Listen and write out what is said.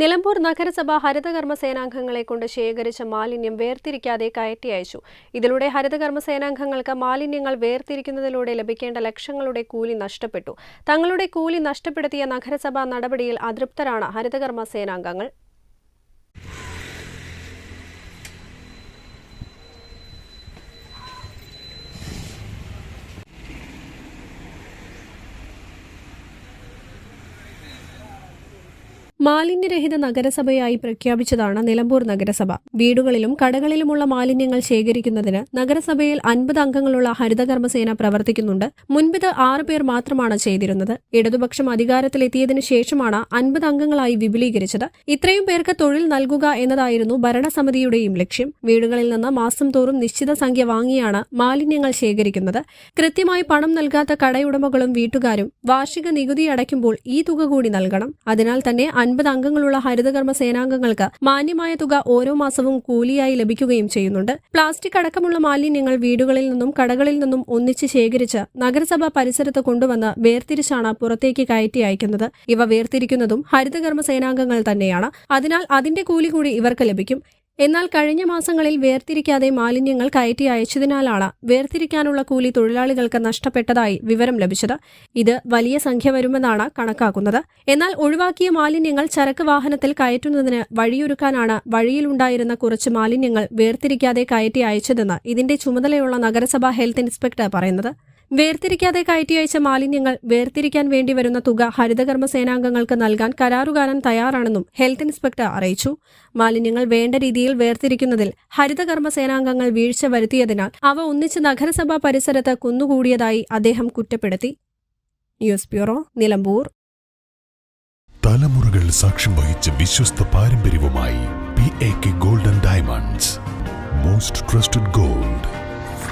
Nilambur നഗരസഭ ഹരിതകർമ്മ സേനാംഗങ്ങളെ കൊണ്ട് ശേഖരിച്ച മാലിന്യം വേർതിരിക്കാതെ കയറ്റി അയച്ചു. ഇതിലൂടെ ഹരിതകർമ്മ സേനാംഗങ്ങൾക്ക് മാലിന്യങ്ങൾ വേർതിരിക്കുന്നതിലൂടെ ലഭിക്കേണ്ട ലക്ഷങ്ങളുടെ കൂലി നഷ്ടപ്പെട്ടു. തങ്ങളുടെ കൂലി നഷ്ടപ്പെടുത്തിയ നഗരസഭാ നടപടിയിൽ അതൃപ്തരാണ് ഹരിതകർമ്മ സേനാംഗങ്ങൾ. മാലിന്യരഹിത നഗരസഭയായി പ്രഖ്യാപിച്ചതാണ് നിലമ്പൂർ നഗരസഭ. വീടുകളിലും കടകളിലുമുള്ള മാലിന്യങ്ങൾ ശേഖരിക്കുന്നതിന് നഗരസഭയിൽ അൻപത് അംഗങ്ങളുള്ള ഹരിതകർമ്മസേന പ്രവർത്തിക്കുന്നുണ്ട്. മുൻപിത് ആറു പേർ മാത്രമാണ് ചെയ്തിരുന്നത്. ഇടതുപക്ഷം അധികാരത്തിലെത്തിയതിനു ശേഷമാണ് അൻപത് അംഗങ്ങളായി വിപുലീകരിച്ചത്. ഇത്രയും പേർക്ക് തൊഴിൽ നൽകുക എന്നതായിരുന്നു ഭരണസമിതിയുടെയും ലക്ഷ്യം. വീടുകളിൽ നിന്ന് മാസം തോറും നിശ്ചിത സംഖ്യ വാങ്ങിയാണ് മാലിന്യങ്ങൾ ശേഖരിക്കുന്നത്. കൃത്യമായി പണം നൽകാത്ത കടയുടമകളും വീട്ടുകാരും വാർഷിക നികുതി അടയ്ക്കുമ്പോൾ ഈ തുക കൂടി നൽകണം. അതിനാൽ തന്നെ അൻപത് അംഗങ്ങളുള്ള ഹരിതകർമ്മ സേനാംഗങ്ങൾക്ക് മാന്യമായ തുക ഓരോ മാസവും കൂലിയായി ലഭിക്കുകയും ചെയ്യുന്നുണ്ട്. പ്ലാസ്റ്റിക് അടക്കമുള്ള മാലിന്യങ്ങൾ വീടുകളിൽ നിന്നും കടകളിൽ നിന്നും ഒന്നിച്ച് ശേഖരിച്ച് നഗരസഭ പരിസരത്ത് കൊണ്ടുവന്ന് വേർതിരിച്ചാണ് പുറത്തേക്ക് കയറ്റി അയക്കുന്നത്. ഇവ വേർതിരിക്കുന്നതും ഹരിതകർമ്മ സേനാംഗങ്ങൾ തന്നെയാണ്. അതിനാൽ അതിന്റെ കൂലി കൂടി ഇവർക്ക് ലഭിക്കും. എന്നാൽ കഴിഞ്ഞ മാസങ്ങളിൽ വേർതിരിക്കാതെ മാലിന്യങ്ങൾ കയറ്റി അയച്ചതിനാലാണ് വേർതിരിക്കാനുള്ള കൂലി തൊഴിലാളികൾക്ക് നഷ്ടപ്പെട്ടതായി വിവരം ലഭിച്ചത്. ഇത് വലിയ സംഖ്യ വരുമെന്നാണ് കണക്കാക്കുന്നത്. എന്നാൽ ഒഴിവാക്കിയ മാലിന്യങ്ങൾ ചരക്ക് വാഹനത്തിൽ കയറ്റുന്നതിന് വഴിയൊരുക്കാനാണ് വഴിയിലുണ്ടായിരുന്ന കുറച്ച് മാലിന്യങ്ങൾ വേർതിരിക്കാതെ കയറ്റി അയച്ചതെന്ന് ഇതിന്റെ ചുമതലയുള്ള നഗരസഭാ ഹെൽത്ത് ഇൻസ്പെക്ടർ പറയുന്നത്. വേർതിരിക്കാതെ കയറ്റി അയച്ച മാലിന്യങ്ങൾ വേർതിരിക്കാൻ വേണ്ടി വരുന്ന തുക ഹരിതകർമ്മ സേനാംഗങ്ങൾക്ക് നൽകാൻ കരാറുകാരൻ തയ്യാറാണെന്നും ഹെൽത്ത് ഇൻസ്പെക്ടർ അറിയിച്ചു. മാലിന്യങ്ങൾ വേണ്ട രീതിയിൽ വേർതിരിക്കുന്നതിൽ ഹരിതകർമ്മ സേനാംഗങ്ങൾ വീഴ്ച വരുത്തിയതിനാൽ അവ ഒന്നിച്ച് നഗരസഭാ പരിസരത്ത് കുന്നുകൂടിയതായി അദ്ദേഹം കുറ്റപ്പെടുത്തി. News bureau Nilambur. തലമുറകൾ സാക്ഷ്യം വഹിച്ച വിശ്വസ്ത പാരമ്പര്യവുമായി P A K golden diamonds most trusted gold